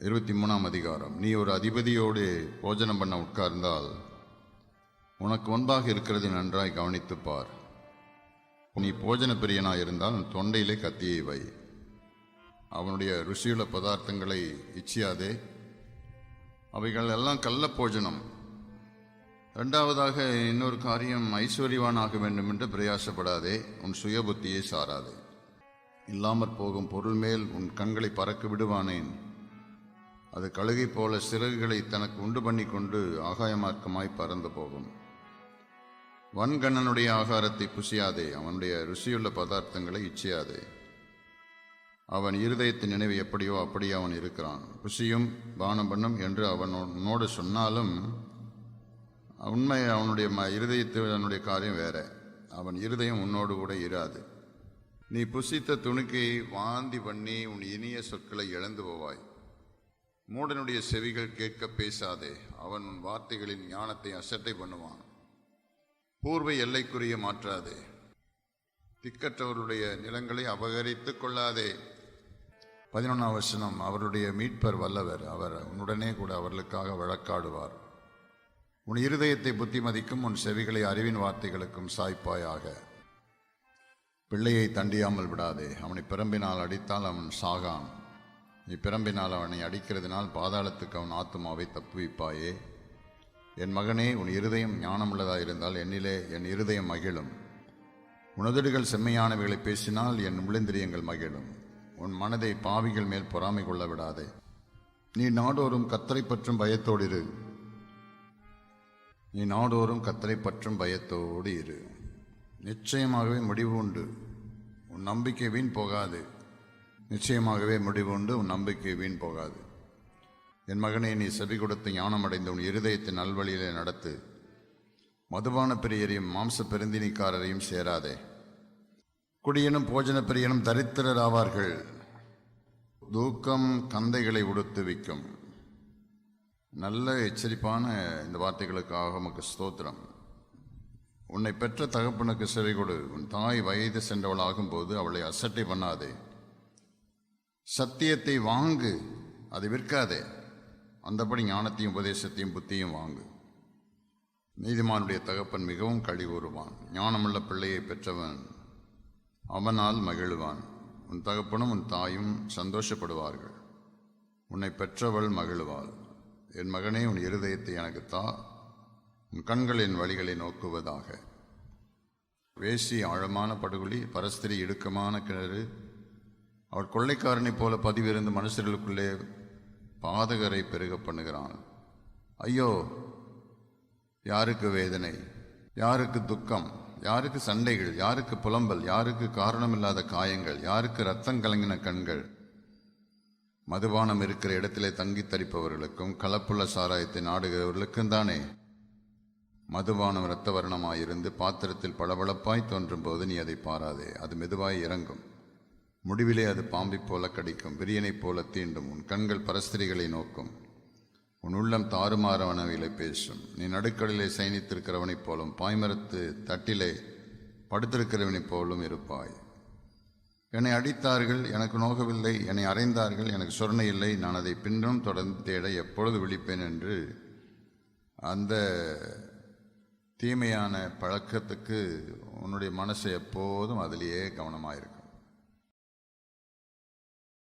இருபத்தி மூணாம் அதிகாரம். நீ ஒரு அதிபதியோடு போஜனம் பண்ண உட்கார்ந்தால் உனக்கு முன்பாக இருக்கிறது நன்றாய் கவனித்துப் பார் நீ போஜன பிரியனாக இருந்தால் தொண்டையிலே கத்தியை வை. அவனுடைய ருசியுள்ள பதார்த்தங்களை இச்சியாதே. அவைகள் எல்லாம் கள்ள போஜனம். ரெண்டாவதாக இன்னொரு காரியம் ஐஸ்வர்யவானாக ஆக வேண்டும் என்று பிரயாசப்படாதே உன் சுயபுத்தியை சாராதே. இல்லாமற் போகும் பொருள் மேல் உன் கண்களை பறக்க விடுவானேன். அது கழுகை போல சிறகுகளை தனக்கு உண்டு பண்ணி கொண்டு ஆகாயமார்க்கமாய் பறந்து போகும். வன்கண்ணனுடைய ஆகாரத்தை புசியாதே அவனுடைய ருசியுள்ள பதார்த்தங்களை இச்சியாதே. அவன் இருதயத்தின் நினைவு எப்படியோ அப்படியே அவன் இருக்கிறான். புசியும் பானம் பண்ணும் என்று அவன் உன்னோடு சொன்னாலும் உண்மை அவனுடைய ம இருதயத்தில் அவனுடைய காரியம் வேற. அவன் இருதயம் உன்னோடு கூட இராது. நீ புசித்த துணுக்கை வாந்தி பண்ணி உன் இனிய சொற்களை இழந்து போவாய். மூடனுடைய செவிகள் கேட்க பேசாதே அவன் உன் வார்த்தைகளின் ஞானத்தை அசட்டை பண்ணுவான். பூர்வ எல்லைக்குரிய மாற்றாதே. திக்கற்றவருடைய நிலங்களை அபகரித்து கொள்ளாதே. பதினொன்றாம் வசனம் அவருடைய மீட்பர் வல்லவர் அவர் உன்னுடனே கூட அவர்களுக்காக வழக்காடுவார். உன் இருதயத்தை புத்திமதிக்கும் உன் செவிகளை அறிவின் வார்த்தைகளுக்கும் சாய்ப்பாயாக. பிள்ளையை தண்டியாமல் விடாதே அவனை பிரம்பினால் அடித்தால் அவன் சாகான். நீ பிறம்பினால் அவனை அடிக்கிறதுனால் பாதாளத்துக்கு அவன் ஆத்துமாவை தப்புவிப்பாயே. என் மகனே உன் இருதயம் ஞானமுள்ளதாயிருந்தால் என்னிலே என் இருதயம் மகிழும். உனதடுகள் செம்மையானவைகளை பேசினால் என் முளிந்திரியங்கள் மகிழும். உன் மனதை பாவிகள் மேல் பொறாமை கொள்ள விடாதே. நீ நாடோறும் கத்தரை பற்றும் பயத்தோடு இரு நீ நாடோறும் கத்தரை பற்றும் பயத்தோடு இரு நிச்சயமாகவே முடிவு உண்டு. உன் நம்பிக்கை வீண் போகாது. நிச்சயமாகவே முடிவு உண்டு உன் நம்பிக்கை வீண் போகாது. என் மகனை நீ செவி கொடுத்து ஞானம் அடைந்த உன் இருதயத்தின் நல்வழியிலே நடத்து. மதுபான பிரியரையும் மாம்ச பெருந்தினிக்காரரையும் சேராதே. குடியனும் போஜன பிரியனும் தரித்திரர் ஆவார்கள் தூக்கம் கந்தைகளை உடுத்துவிக்கும் நல்ல எச்சரிப்பான இந்த வார்த்தைகளுக்காக உமக்கு ஸ்தோத்திரம். உன்னை பெற்ற தகப்பனுக்கு செவி கொடு உன் தாய் வயது சென்றவளாகும் போது அவளை அசட்டை பண்ணாதே. சத்தியத்தை வாங்கு அதை விற்காதே. அந்தபடி ஞானத்தையும் உபதேசத்தையும் புத்தியும் வாங்கு. நீதிமானுடைய தகப்பன் மிகவும் கழிவுறுவான். ஞானமுள்ள பிள்ளையை பெற்றவன் அவனால் மகிழ்வான். உன் தகப்பனும் உன் தாயும் சந்தோஷப்படுவார்கள். உன்னை பெற்றவள் மகிழ்வாள். என் மகனே உன் இருதயத்தை எனக்கு தா. உன் கண்களின் வழிகளை நோக்குவதாக. வேசி ஆழமான படுகொலி பரஸ்திரி இடுக்கமான கிணறு அவள் கொள்ளைக்காரனைப் போல பதிவிருந்த மனுஷர்களுக்குள்ளே பாதகரை பெருக பண்ணுகிறான். ஐயோ யாருக்கு வேதனை? யாருக்கு துக்கம்? யாருக்கு சண்டைகள்? யாருக்கு புலம்பல்? யாருக்கு காரணமில்லாத காயங்கள்? யாருக்கு ரத்தம் கலங்கின கண்கள்? மதுபானம் இருக்கிற இடத்திலே தங்கி தரிப்பவர்களுக்கும் கலப்புள்ள சாராயத்தை நாடுகிறவர்களுக்கும் தானே? மதுபானம் இரத்த வர்ணமாயிருந்து பாத்திரத்தில் பளபளப்பாய் தோன்றும் போது நீ அதை பாராதே அது மெதுவாய் இறங்கும். முடிவிலே அது பாம்பைப் போல கடிக்கும் விரியனைப் போல தீண்டும். உன் கண்கள் பரஸ்திரிகளை நோக்கும். உன் உள்ளம் தாறுமாறவனவிலை பேசும். நீ நடுக்கடலை சயனித்திருக்கிறவனைப் போலும் பாய்மரத்து தட்டிலே படுத்திருக்கிறவனைப் போலும் இருப்பாய். என்னை அடித்தார்கள் எனக்கு நோகவில்லை. என்னை அறைந்தார்கள் எனக்கு சொரணை இல்லை. நான் அதை பின்னும் தொடர்ந்து தேட எப்பொழுது விழிப்பேன் என்று அந்த தீமையான பழக்கத்துக்கு உன்னுடைய மனசு எப்போதும் அதிலேயே கவனமாக இருக்கும்